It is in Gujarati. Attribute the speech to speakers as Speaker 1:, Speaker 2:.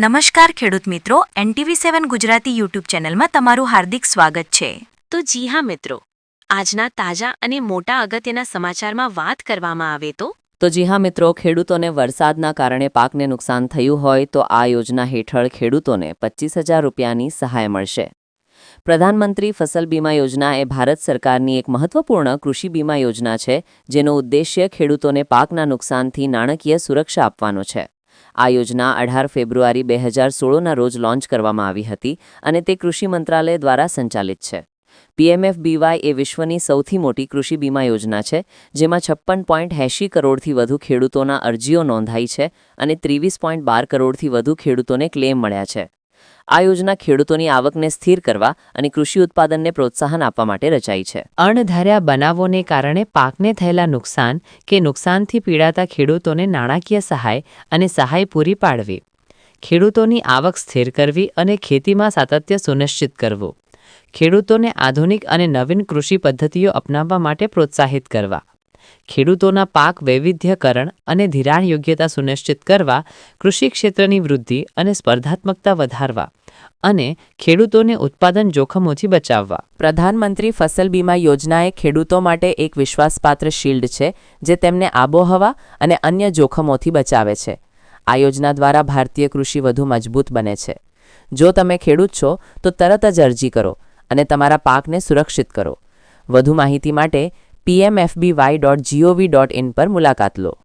Speaker 1: નમસ્કાર ખેડૂત મિત્રો એનટીવી સેવન ગુજરાતી યુટ્યુબ ચેનલમાં તમારું હાર્દિક સ્વાગત છે.
Speaker 2: તો જી હા મિત્રો આજના તાજા અને મોટા અગત્યના સમાચારમાં વાત કરવામાં આવે તો?
Speaker 3: તો જી હા મિત્રો ખેડૂતોને વરસાદના કારણે પાકને નુકસાન થયું હોય તો આ યોજના હેઠળ ખેડૂતોને પચીસ હજાર રૂપિયાની સહાય મળશે. પ્રધાનમંત્રી ફસલ બીમા યોજના એ ભારત સરકારની એક મહત્વપૂર્ણ કૃષિ બીમા યોજના છે જેનો ઉદ્દેશ્ય ખેડૂતોને પાકના નુકસાનથી નાણાકીય સુરક્ષા આપવાનો છે. આ યોજના અઢાર ફેબ્રુઆરી બે હજાર સોળના રોજ લોન્ચ કરવામાં આવી હતી અને તે કૃષિ મંત્રાલય દ્વારા સંચાલિત છે. પીએમએફબીવાય એ વિશ્વની સૌથી મોટી કૃષિ બીમા યોજના છે, જેમાં છપ્પન પોઈન્ટ એંશી કરોડથી વધુ ખેડૂતોના અરજીઓ નોંધાઈ છે અને ત્રેવીસ પોઈન્ટ બાર કરોડથી વધુ ખેડૂતોને ક્લેમ મળ્યા છે. આ યોજના ખેડૂતોની આવકને સ્થિર કરવા અને કૃષિ ઉત્પાદનને પ્રોત્સાહન આપવા માટે રચાઈ છે.
Speaker 4: અણધાર્યા બનાવોને કારણે પાકને થયેલા નુકસાન કે નુકસાનથી પીડાતા ખેડૂતોને નાણાકીય સહાય અને સહાય પૂરી પાડવી. ખેડૂતોની આવક સ્થિર કરવી અને ખેતીમાં સાતત્ય સુનિશ્ચિત કરવું. ખેડૂતોને આધુનિક અને નવીન કૃષિ પદ્ધતિઓ અપનાવવા માટે પ્રોત્સાહિત કરવા. ખેડૂતોના પાક વૈવિધ્યકરણ અને ધિરાણ યોગ્યતા સુનિશ્ચિત કરવા, કૃષિ ક્ષેત્રની વૃદ્ધિ અને સ્પર્ધાત્મકતા વધારવા. અને ખેડૂતોને ઉત્પાદન જોખમોથી બચાવવા.
Speaker 3: પ્રધાનમંત્રી ફસલ બીમા યોજના એ ખેડૂતો માટે એક વિશ્વાસપાત્ર શિલ્ડ છે, જે તેમને આબોહવા અને અન્ય જોખમોથી બચાવે છે. આ યોજના દ્વારા ભારતીય કૃષિ વધુ મજબૂત બને છે. જો તમે ખેડૂત છો, તો તરત જ અરજી કરો અને તમારા પાકને સુરક્ષિત કરો. વધુ માહિતી માટે PMFBY dot G O V dot in પર મુલાકાત લો.